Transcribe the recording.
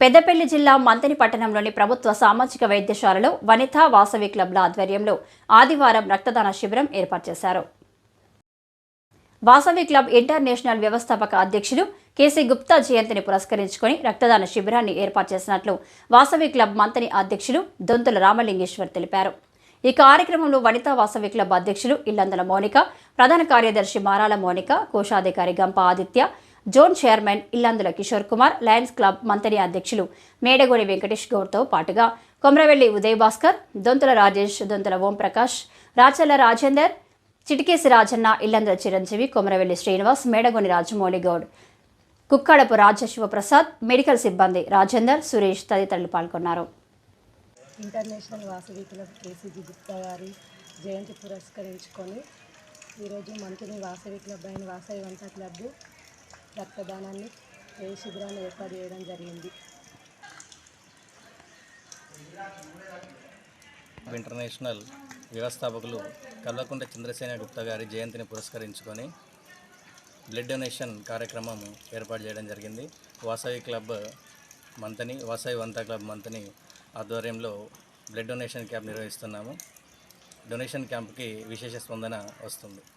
పెద్దపల్లి జిల్లా మంతని పట్టణంలోని ప్రభుత్వ సామాజిక వైద్యశాలలో వనితా వాసవి క్లబ్ల ఆధ్వర్యంలో ఆదివారం రక్తదాన శిబిరం ఏర్పాటు చేశారు. వాసవి క్లబ్ ఇంటర్నేషనల్ వ్యవస్థాపక అధ్యక్షులు కేసీ గుప్తా జయంతిని పురస్కరించుకొని రక్తదాన శిబిరాన్ని ఏర్పాటు చేసినట్లు వాసవి క్లబ్ మంతని అధ్యక్షులు దొంతుల రామలింగేశ్వర్ తెలిపారు. ఈ కార్యక్రమంలో వనితా వాసవి క్లబ్ అధ్యక్షులు ఇల్లందల మౌనిక ప్రధాన కార్యదర్శి మారాల మౌనిక కోశాధికారి Gampa Aditya zone chairman Illandula Kishore Kumar lions club మంత్రి అధ్యక్షులు మేడగోని వెంకటేష్ గౌడ్తో పాటుగా కొమరవెల్లి ఉదయ్ భాస్కర్ దొంతుల రాజేష్ దొంతుల ఓంప్రకాష్ రాచల్ల రాజేందర్ చిటికేసి రాజన్న ఇల్లందుల చిరంజీవి కొమరవెల్లి శ్రీనివాస్ మేడగొని రాజమౌళి గౌడ్ కుక్కడపు రాజశివప్రసాద్ మెడికల్ సిబ్బంది రాజేందర్ సురేష్ తదితరులు పాల్గొన్నారు. International Vasavi club KCG Gupta గారి జయంతి పురస్కరించుకొని ఈరోజు మంత్రి వాసవి క్లబ్ అయిన వాసవి వంట క్లబ్ రక్తదానాన్ని ఏ శిబిరాన్ని ఏర్పాటు చేయడం జరిగింది. ఇంటర్నేషనల్ వ్యవస్థాపకులు కల్వకుంట చంద్రసేన గుప్తా గారి జయంతిని పురస్కరించుకొని బ్లడ్ డొనేషన్ కార్యక్రమం ఏర్పాటు చేయడం జరిగింది. వాసవి క్లబ్ మంతని వాసవి వంతా క్లబ్ మంతని ఆధ్వర్యంలో బ్లడ్ డొనేషన్ క్యాంప్ నిర్వహిస్తున్నాము. డొనేషన్ క్యాంప్కి విశేష స్పందన వస్తుంది.